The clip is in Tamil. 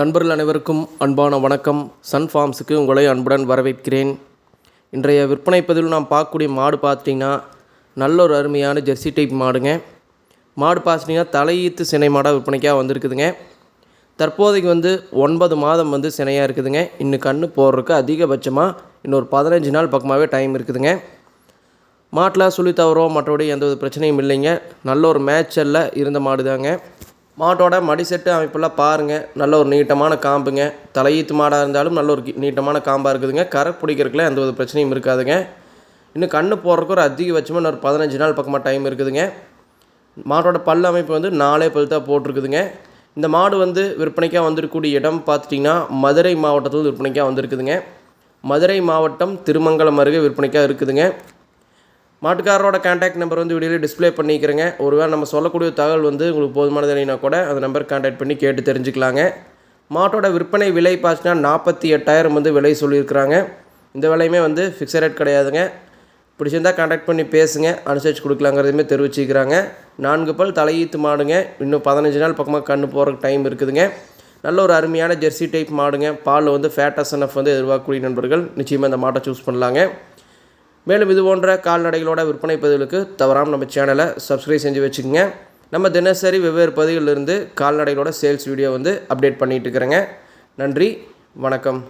நண்பர்கள் அனைவருக்கும் அன்பான வணக்கம். சன் ஃபார்ம்ஸுக்கு உங்களை அன்புடன் வரவேற்கிறேன். இன்றைய விற்பனை பதிவில் நாம் பார்க்கக்கூடிய மாடு பார்த்துட்டிங்கன்னா நல்ல ஒரு அருமையான ஜெர்சி டைப் மாடுங்க. மாடு பார்த்துட்டிங்கன்னா தலையீத்து சினை மாடாக விற்பனைக்காக வந்திருக்குதுங்க. தற்போதைக்கு வந்து ஒன்பது மாதம் வந்து சினையாக இருக்குதுங்க. இன்னும் கன்று போடுறதுக்கு அதிகபட்சமாக இன்னொரு பதினஞ்சு நாள் பக்கமாகவே டைம் இருக்குதுங்க. மாட்டில் சுழி தவறோ மற்றபடி எந்த ஒரு பிரச்சனையும் இல்லைங்க. நல்ல ஒரு மேட்சல்ல இருந்த மாடு தாங்க மாட்டோட மடிசெட்டு அமைப்பெல்லாம் பாருங்கள் நல்ல ஒரு நீட்டமான காம்புங்க. தலையீத்து மாடாக இருந்தாலும் நல்ல ஒரு நீட்டமான காம்பாக இருக்குதுங்க. கரை பிடிக்கிறதுக்குலாம் எந்த ஒரு பிரச்சனையும் இருக்காதுங்க. இன்னும் கண்ணு போடுறதுக்கு ஒரு அதிகபட்சமாக இன்னொரு பதினஞ்சு நாள் பக்கமாக டைம் இருக்குதுங்க. மாட்டோட பல் அமைப்பு வந்து நாலே பல் தான் போட்டிருக்குதுங்க. இந்த மாடு வந்து விற்பனைக்காக வந்திருக்கக்கூடிய இடம் பார்த்துட்டிங்கன்னா மதுரை மாவட்டத்தில் விற்பனைக்காக வந்திருக்குதுங்க. மதுரை மாவட்டம் திருமங்கலம் அருகே விற்பனைக்காக இருக்குதுங்க. மாட்டுக்காரரோட கான்டாக்ட் நம்பர் வந்து வீடியோவில் டிஸ்ப்ளே பண்ணிக்கிறேங்க. ஒருவேளை நம்ம சொல்லக்கூடிய தகவல் வந்து உங்களுக்கு போதுமானது இல்லைனா கூட அந்த நம்பர் கான்டாக்ட் பண்ணி கேட்டு தெரிஞ்சுக்கலாங்க. மாட்டோட விற்பனை விலை பார்த்தீங்கன்னா நாற்பத்தி எட்டாயிரம் வந்து விலை சொல்லியிருக்கிறாங்க. இந்த விலையுமே வந்து ஃபிக்ஸட் ரேட் கிடையாதுங்க. பிடிச்சிருந்தால் கான்டாக்ட் பண்ணி பேசுங்க. அனுசரித்து கொடுக்கலாங்கிறதையுமே தெரிவிச்சுக்கிறாங்க. நான்கு பல் தலையீத்து மாடுங்க. இன்னும் பதினஞ்சு நாள் பக்கமாக கண்ணு போகிறதுக்கு டைம் இருக்குதுங்க. நல்ல ஒரு அருமையான ஜெர்சி டைப் மாடுங்க. பாலில் வந்து ஃபேட்டஸ் என்எஃப் வந்து எதிர்பார்க்கக்கூடிய நண்பர்கள் நிச்சயமாக இந்த மாட்டை சூஸ் பண்ணலாங்க. மேலும் இது போன்ற கால்நடைகளோட விற்பனை பதிவுகளுக்கு தவறாமல் நம்ம சேனலை சப்ஸ்கிரைப் செஞ்சு வச்சுக்கோங்க. நம்ம தினசரி வெவ்வேறு பதிவுகளிலிருந்து கால்நடைகளோட சேல்ஸ் வீடியோ வந்து அப்டேட் பண்ணிகிட்டு இருக்கிறேங்க. நன்றி வணக்கம்.